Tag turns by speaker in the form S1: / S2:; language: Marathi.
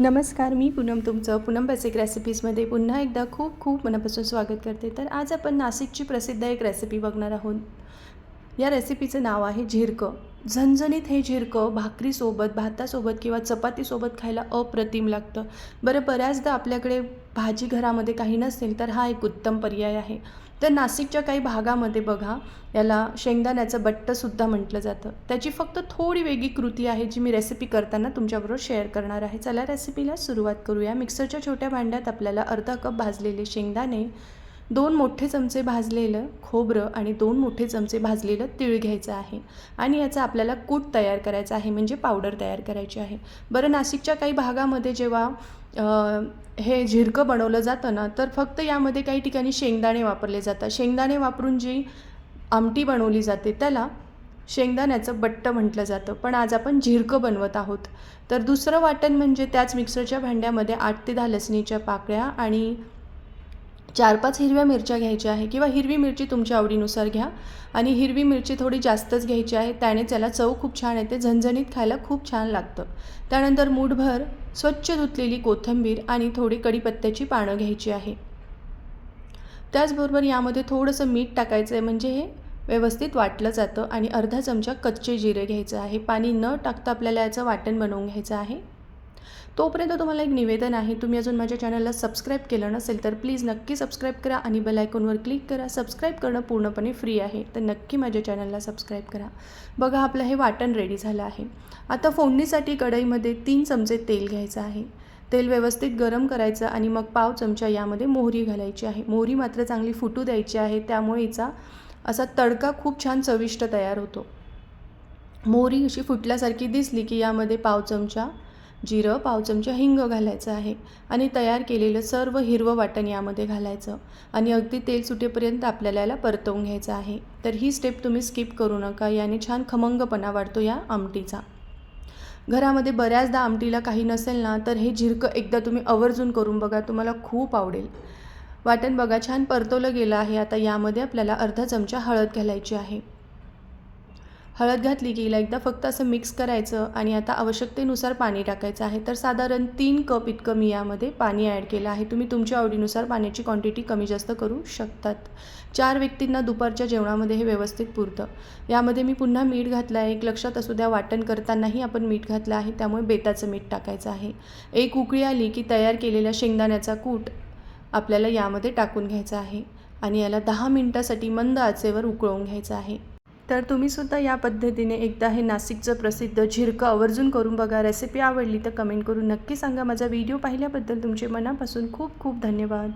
S1: नमस्कार मी पूनम तुमचं पूनम बेसिक रेसिपीजमध्ये पुन्हा एकदा खूप खूप मनापासून स्वागत करते. तर आज आपण नाशिकची प्रसिद्ध एक रेसिपी बघणार आहोत. या रेसिपीचं नाव आहे झिरकं झणझणीत हे झिरकं भाकरीसोबत भातासोबत किंवा चपातीसोबत खायला अप्रतिम लागतं. बरं बऱ्याचदा आपल्याकडे भाजी घरामध्ये काही नसेल तर हा एक उत्तम पर्याय आहे. तर नाशिकच्या काही भागामध्ये बघा याला शेंगदाण्याचं बट्टसुद्धा म्हटलं जातं. त्याची फक्त थोडी वेगळी कृती आहे जी मी रेसिपी करताना तुमच्याबरोबर शेअर करणार आहे. चला रेसिपीला सुरुवात करूया. मिक्सरच्या छोट्या भांड्यात आपल्याला अर्धा कप भाजलेले शेंगदाणे दोन मोठे चमचे भाजलेलं खोबरं आणि दोन मोठे चमचे भाजलेलं तीळ घ्यायचं आहे. आणि याचा आपल्याला कूट तयार करायचा आहे म्हणजे पावडर तयार करायची आहे. बरं नाशिकच्या काही भागामध्ये जेव्हा हे झिरकं बनवलं जातं ना तर फक्त यामध्ये काही ठिकाणी शेंगदाणे वापरले जातात. शेंगदाणे वापरून जी आमटी बनवली जाते त्याला शेंगदाण्याचं बट्ट म्हटलं जातं. पण आज आपण झिरकं बनवत आहोत. तर दुसरं वाटण म्हणजे त्याच मिक्सरच्या भांड्यामध्ये आठ ते दहा लसणीच्या पाकळ्या आणि चार पाच हिरव्या मिरच्या घ्यायच्या आहे किंवा हिरवी मिरची तुमच्या आवडीनुसार घ्या. आणि हिरवी मिरची थोडी जास्तच घ्यायची आहे. त्याने त्याला चव खूप छान येते. झणझणीत खायला खूप छान लागतं. त्यानंतर मूठभर स्वच्छ धुतलेली कोथिंबीर आणि थोडी कढीपत्त्याची पानं घ्यायची आहे. त्याचबरोबर यामध्ये थोडंसं मीठ टाकायचं आहे म्हणजे हे व्यवस्थित वाटलं जातं आणि अर्धा चमचा कच्चे जिरे घ्यायचं आहे. पाणी न टाकता आपल्याला याचं वाटण बनवून घ्यायचं आहे. तोपर्यंत तुम्हाला एक निवेदन आहे तुम्ही अजून माझ्या चॅनलला सबस्क्राईब केलं नसेल तर प्लीज नक्की सबस्क्राईब करा आणि बेल आयकॉनवर क्लिक करा. सबस्क्राईब करणं पूर्णपणे फ्री आहे तर नक्की माझ्या चॅनलला सबस्क्राईब करा. बघा आपलं हे वाटण रेडी झालं आहे. आता फोडणीसाठी कढईमध्ये तीन चमचे तेल घ्यायचं आहे. तेल व्यवस्थित गरम करायचं आणि मग पाव चमचा यामध्ये मोहरी घालायची आहे. मोहरी मात्र चांगली फुटू द्यायची आहे त्यामुळे हिचा असा तडका खूप छान चविष्ट तयार होतो. मोहरी अशी फुटल्यासारखी दिसली की यामध्ये पाव चमचा जिरं पाव चमचा हिंग घालायचं आहे आणि तयार केलेलं सर्व हिरवं वाटण यामध्ये घालायचं आणि अगदी तेल सुटेपर्यंत आपल्याला याला परतवून घ्यायचं आहे. तर ही स्टेप तुम्ही स्किप करू नका याने छान खमंगपणा वाढतो या आमटीचा. घरामध्ये बऱ्याचदा आमटीला काही नसेल ना तर हे झिरकं एकदा तुम्ही आवर्जून करून बघा तुम्हाला खूप आवडेल. वाटण बघा छान परतवलं गेलं आहे. आता यामध्ये आपल्याला अर्धा चमचा हळद घालायची आहे. हळद घातली की हिला एकदा फक्त असं मिक्स करायचं आणि आता आवश्यकतेनुसार पाणी टाकायचं आहे. तर साधारण तीन कप इतकं मी यामध्ये पाणी ॲड केलं आहे. तुम्ही तुमच्या आवडीनुसार पाण्याची क्वांटिटी कमी जास्त करू शकतात. चार व्यक्तींना दुपारच्या जेवणामध्ये हे व्यवस्थित पुरतं. यामध्ये मी पुन्हा मीठ घातलं आहे एक लक्षात असू द्या वाटण करतानाही आपण मीठ घातलं आहे. त्यामुळे बेताचं मीठ टाकायचं आहे. एक उकळी आली की तयार केलेल्या शेंगदाण्याचा कूट आपल्याला यामध्ये टाकून घ्यायचा आहे. आणि याला दहा मिनटासाठी मंद आचेवर उकळवून घ्यायचं आहे. तर तुम्हीसुद्धा या पद्धतीने एकदा हे नाशिकचं प्रसिद्ध झिरकं आवर्जून करून बघा. रेसिपी आवडली तर कमेंट करून नक्की सांगा. माझा व्हिडिओ पाहिल्याबद्दल तुमचे मनापासून खूप खूप धन्यवाद.